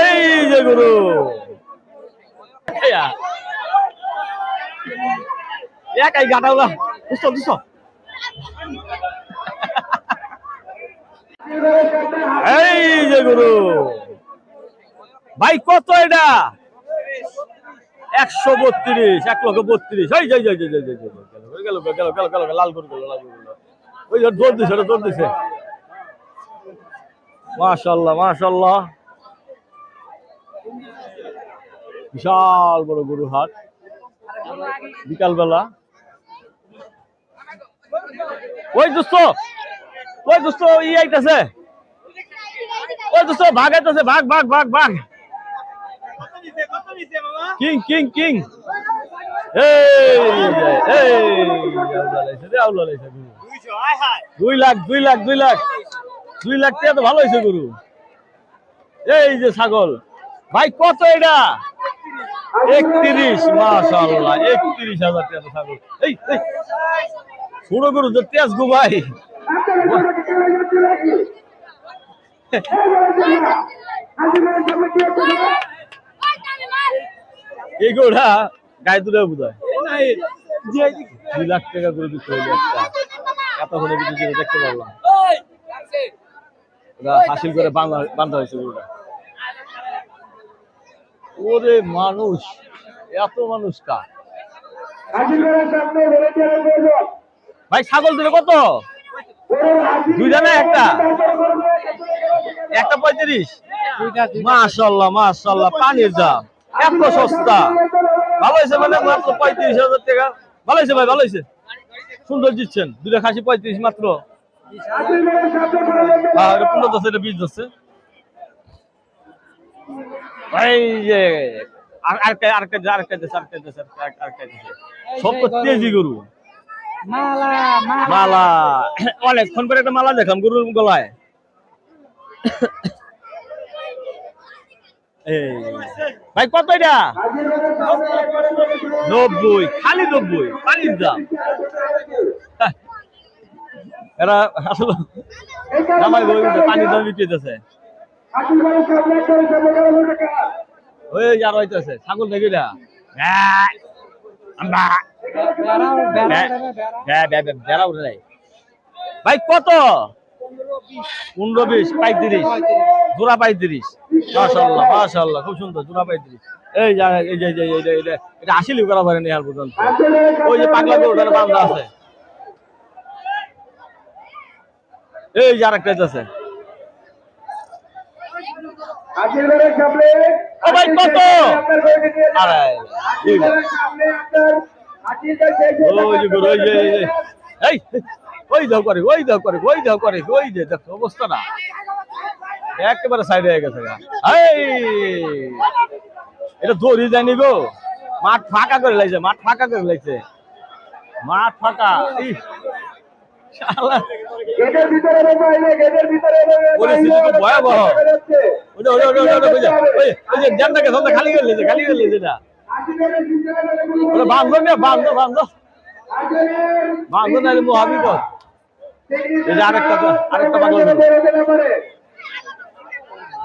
এই যে গুরু। একাই গাটাওলা দুশো দুশো এই যে গুরু। ভাই কত এটা? একশো বত্রিশ এক লক্ষ বত্রিশ। ওই যাই যাই যাই যাই যাই গেল গেল গেল গেল গেল লাল করে গেল লাল করে ওই দৌড় দিছে ওটা দৌড় দিছে। মাশাল্লাহ মাশাল্লাহ। বিশাল বড় গরু হাট। বিকালবেলা। ওই দোস্ত ওই দোস্ত ই আইতাছে। ওই দোস্ত ভাগ আইতাছে ভাগ ভাগ ভাগ ভাগ কিং কিং কিং। দুই লাখ দুই লাখ দুই লাখ। দুই লাখ টাকা তো ভালো হয়েছে গরু। এই যে ছাগল। ভাই, কত এটা? একত্রিশ মাশাল্লাহ একত্রিশ হাজার টাকা ছাগল। এই ছোট গরু যে তেজ গো ভাই এই গরুটা গায়ে তুলে বোধ হয় দুই লাখ টাকা করে দিতে হইল একটা। এতক্ষণে কিছু দেখতে পারলাম। হাসিল করে বাঁধা বাঁধা হয়েছে গরুটা ওরে মানুষ এত মানুষ কা ভাই ছাগল দিলে কত? দুইটা না একটা? একটা পঁয়ত্রিশ? মাশাল্লাহ মাশাল্লাহ পানির দাম। এত সস্তা। ভালো হয়েছে মানে মাত্র পঁয়ত্রিশ হাজার টাকা। ভালো হয়েছে ভাই ভালো হয়েছে। সুন্দর দিচ্ছেন। দুটা খাসি পঁয়ত্রিশ মাত্র। হ্যাঁ পনেরো দশ এটা বিশ দশে। অনেকক্ষণ করে একটা মালা দেখলাম গরুর গলায়। এই। ভাই কত এটা? নব্বই খালি নব্বই পানির দাম। হ্যাঁ। এরা আসলে পানির দাম বিক্রি ওই ছাগল দেখি বেড়া উঠে নাই। ভাই, কত? পনেরো বিশ, পঁয়ত্রিশ। জোড়া পঁয়ত্রিশ। মাশাল্লাহ মাশাল্লাহ খুব সুন্দর, জোড়া পঁয়ত্রিশ। এই এই যে এটা আসিলি করা পারেনি আর পর্যন্ত। ওই যে পাগলা বান্ধা আছে। এই যে আরেকটা আছে। ও ভাই কত? আড়াই দুই লাখ। ওই যে গরু, ওই যে এই যে। এই ওই দাও করে ওই দাও করে ওই দাও করে ওই যে দেখো অবস্থাটা একেবারে সাইড হয়ে গেছে এটা দৌড়ি যায়নি গো। মাঠ ফাঁকা করে লাইছে মাঠ ফাঁকা করে লাইছে। মাঠ ফাঁকা। এই শালা, পরিস্থিতি খুব ভয়াবহ। ওটা ওটা ওটা ওটা ওই যে ওই ওই যে জ্যামটাকে সন্ধ্যা খালি করে লিয়েছে খালি করে লিয়েছে এটা ওটা বান্ধব না বান্ধব বান্ধব বান্ধব না মহাবিপদ। এই যে আরেকটা তো- আরেকটা পাগল গরু।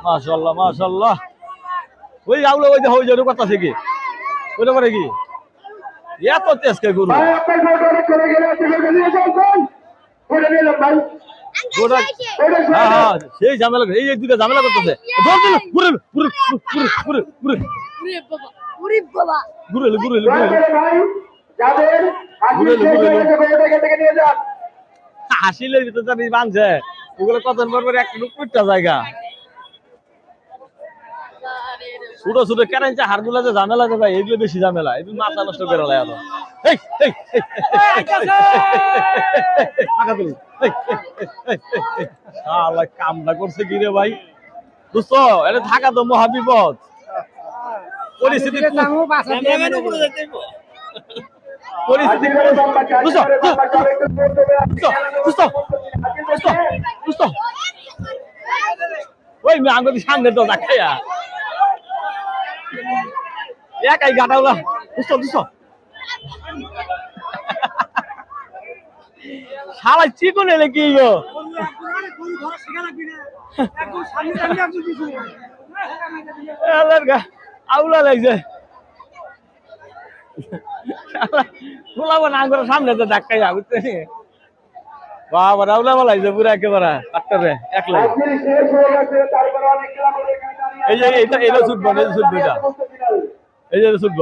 মাশাল্লাহ মাশাল্লাহ। ওই আউলো ওই যে ওই যে কথা কি? ওটা করে কি? এত তেজকে গরু। হ্যাঁ, হ্যাঁ, সেই ঝামেলা এই দুটা ঝামেলা করতেছে। ঘুরেল ঘুরেল হাসিলের ভিতরে বানছে। ওগুলো কত পর একটা রূপ জায়গা। ছোট ছোট কেরাঞ্চা হাড়গুলা যে ঝামেলা যে ভাই এগুলো বেশি ঝামেলা এগুলো মাথা নষ্ট করে লাই আরও কামটা করছে কি রে ভাই বুঝছ এটা থাকা তো মহাবিপদ পরিস্থিতি পরিস্থিতি বুঝছ বুঝছ বুঝছ বুঝছ বুঝছ ওই আমি সামনে তো দেখাইয়া একাই গাটাওলা বুঝছ বুঝছ শালা চিকন এলে কি গো আউলা লাগছে। ফুলাবো না করে সামনে তো ধাক্কাই বুঝতে বাবা রাউলা বলা লাগছে পুরো একেবারে আটটারে এক লাইন। এই যে এটা এটা ছুটবো যে ছুটবো এটা। এই যে শুনব